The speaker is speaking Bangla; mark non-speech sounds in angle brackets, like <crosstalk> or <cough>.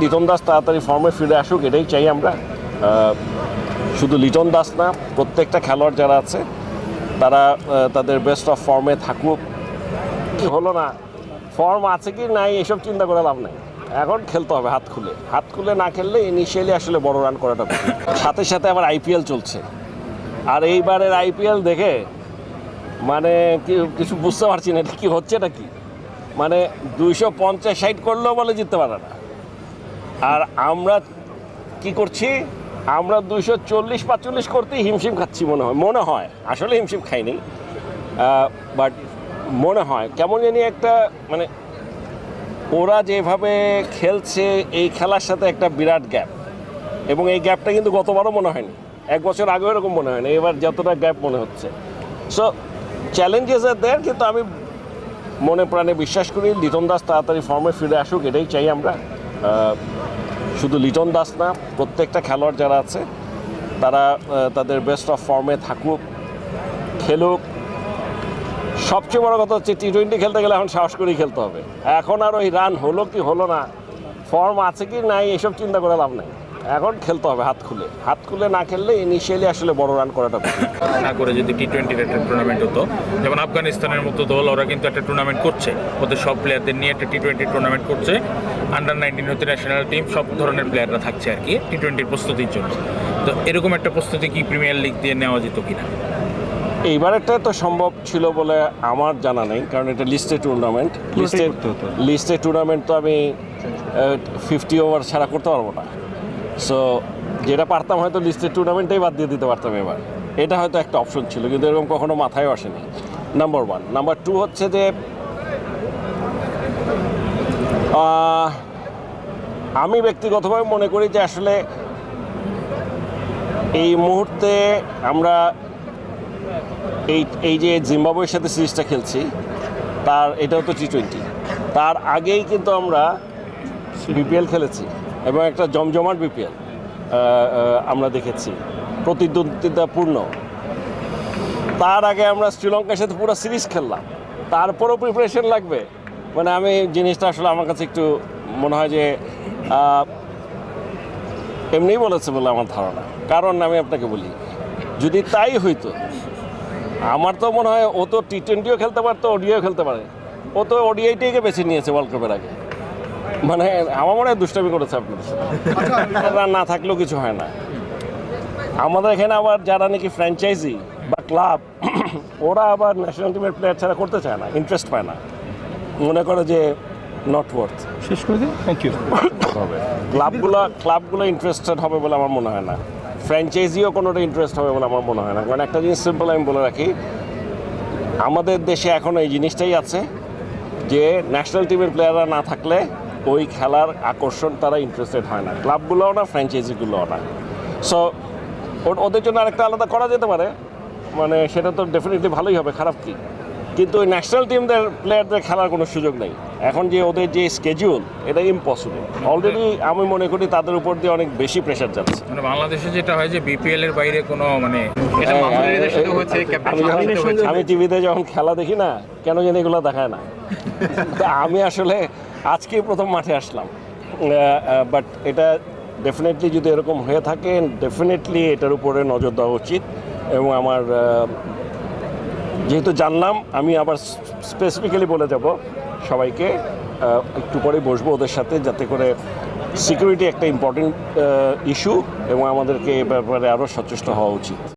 লিটন দাস তাড়াতাড়ি ফর্মে ফিরে আসুক, এটাই চাই আমরা। শুধু লিটন দাস না, প্রত্যেকটা খেলোয়াড় যারা আছে, তারা তাদের বেস্ট অফ ফর্মে থাকুক। কি হলো না? ফর্ম আছে কি নাই, এসব চিন্তা করে লাভ নাই। এখন খেলতে হবে, হাত খুলে। হাত খুলে না খেললে ইনিশিয়ালি আসলে বড় রান করাটা। সাথে সাথে আবার আইপিএল চলছে। আর এইবারের আইপিএল দেখে মানে কিছু বুঝতে পারছি না, এটা কি হচ্ছে, এটা কি? মানে দুইশো পঞ্চাশ ষাট করলেও বলে জিততে পারে না। আর আমরা কি করছি? আমরা দুইশো চল্লিশ পাঁচচল্লিশ করতেই হিমশিম খাচ্ছি মনে হয়। মনে হয়। আসলে হিমশিম খাইনি। বাট মনে হয়। কেমন জানি একটা মানে ওরা যেভাবে খেলছে, এই খেলার সাথে একটা বিরাট গ্যাপ এবং এই গ্যাপটা কিন্তু গতবারও মনে হয়নি। এক বছর আগেও এরকম মনে হয়নি। এবার যতটা গ্যাপ মনে হচ্ছে। সো চ্যালেঞ্জেস আর দেয় কিন্তু আমি মনে প্রাণে বিশ্বাস করি, লিটন দাস তাড়াতাড়ি ফর্মে ফিরে আসুক, এটাই চাই আমরা। শুধু লিটন দাস না, প্রত্যেকটা খেলোয়াড় যারা আছে, তারা তাদের বেস্ট অফ ফর্মে থাকুক, খেলুক। সবচেয়ে বড় কথা হচ্ছে টি টোয়েন্টি খেলতে গেলে এখন সাহস করেই খেলতে হবে। এখন আর ওই রান হলো কি হলো না ফর্ম আছে কি নাই, এসব চিন্তা করে লাভ নাই। এখন খেলতে হবে হাত খুলে। হাত খুলে না খেললে ইনিশিয়ালি আসলে বড় রান করাটা না করে যদি টি টোয়েন্টির একটা টুর্নামেন্ট হতো যেমন আফগানিস্তানের মতো দল ওরা কিন্তু একটা টুর্নামেন্ট করছে। ওদের সব প্লেয়ারদের নিয়ে একটা টি টোয়েন্টি টুর্নামেন্ট করছে। আন্ডার নাইনটিন হতে ন্যাশনাল টিম সব ধরনের প্লেয়াররা থাকছে আর কি টি টোয়েন্টির প্রস্তুতির জন্য। তো এরকম একটা প্রস্তুতি কি প্রিমিয়ার লিগ দিয়ে নেওয়া যেত কিনা? এইবারেরটা তো সম্ভব ছিল বলে আমার জানা নেই কারণ এটা listed tournament listed listed tournament তো আমি ফিফটি ওভার ছাড়া করতে পারব না। সো যেটা পারতাম হয়তো লিস্টের টুর্নামেন্টেই বাদ দিয়ে দিতে পারতাম এবার। এটা হয়তো একটা অপশন ছিল, কিন্তু এরকম কখনো মাথায় আসেনি। নাম্বার ওয়ান নাম্বার টু হচ্ছে যে আমি ব্যক্তিগতভাবে মনে করি যে আসলে এই মুহূর্তে আমরা এই এই যে জিম্বাবুয়ের সাথে সিরিজটা খেলছি, তার, এটাও তো টি টোয়েন্টি তার আগেই কিন্তু আমরা বিপিএল খেলেছি। এবং একটা জমজমাট বিপিএল আমরা দেখেছি। প্রতিদ্বন্দ্বিতাপূর্ণ। তার আগে আমরা শ্রীলঙ্কার সাথে পুরো সিরিজ খেললাম। তারপরও প্রিপারেশন লাগবে। মানে আমি জিনিসটা আসলে আমার কাছে একটু মনে হয় যে এমনিই বলেছে বলে আমার ধারণা। কারণ আমি আপনাকে বলি, যদি তাই হইতো, আমার তো মনে হয় ও তো টি টোয়েন্টিও খেলতে পারতো ওডিআইও খেলতে পারে। ও তো ওডিআইটাকে বেছে নিয়েছে ওয়ার্ল্ড কাপের আগে। মানে আমার মনে হয় দুষ্টামি করেছে আপনাদের সাথে। না থাকলেও কিছু হয় না। আমাদের এখানে আবার যারা নাকি ফ্র্যাঞ্চাইজি বা ক্লাব ওরা আবার ন্যাশনাল টিমের প্লেয়ার ছাড়া করতে চায় না ইন্টারেস্ট পায় না। মনে করে যে নট ওয়ার্থ শেষ করে দিন থ্যাংক ইউ ক্লাবগুলো ক্লাবগুলো ইন্টারেস্টেড হবে বলে আমার মনে হয় না। ফ্র্যাঞ্চাইজিও কোনোটা ইন্টারেস্ট হবে বলে আমার মনে হয় না। কারণ একটা জিনিস সিম্পল আমি বলে রাখি আমাদের দেশে এখন এই জিনিসটাই আছে যে ন্যাশনাল টিমের প্লেয়াররা না থাকলে ওই খেলার আকর্ষণ তারা ইন্টারেস্টেড হয় না। ক্লাবগুলোও না ফ্র্যাঞ্চাইজিগুলোও না। সো ওদের জন্য আরেকটা আলাদা করা যেতে পারে। মানে সেটা তো ডেফিনেটলি ভালোই হবে খারাপ কি? কিন্তু ওই ন্যাশনাল টিমদের প্লেয়ারদের খেলার কোনো সুযোগ নেই। এখন যে ওদের যে স্কেডিউল এটা ইম্পসিবল অলরেডি আমি মনে করি তাদের উপর দিয়ে অনেক বেশি প্রেশার যাচ্ছে। মানে বাংলাদেশে যেটা হয় যে বিপিএল এর বাইরে কোনো মানে সাথে হয়েছে ক্যাপ্টেন আমি টিভিতে যখন খেলা দেখি না কেন জানি এগুলো দেখায় না। <laughs> তো আমি আসলে আজকেই প্রথম মাঠে আসলাম। বাট এটা ডেফিনেটলি যদি এরকম হয়ে থাকে ডেফিনেটলি এটার উপরে নজর দেওয়া উচিত। এবং আমার যেহেতু জানলাম, আমি আবার স্পেসিফিক্যালি বলে যাব সবাইকে। একটু পরে বসবো ওদের সাথে যাতে করে সিকিউরিটি একটা ইম্পর্টেন্ট ইস্যু এবং আমাদেরকে এ ব্যাপারে আরও সচেষ্ট হওয়া উচিত।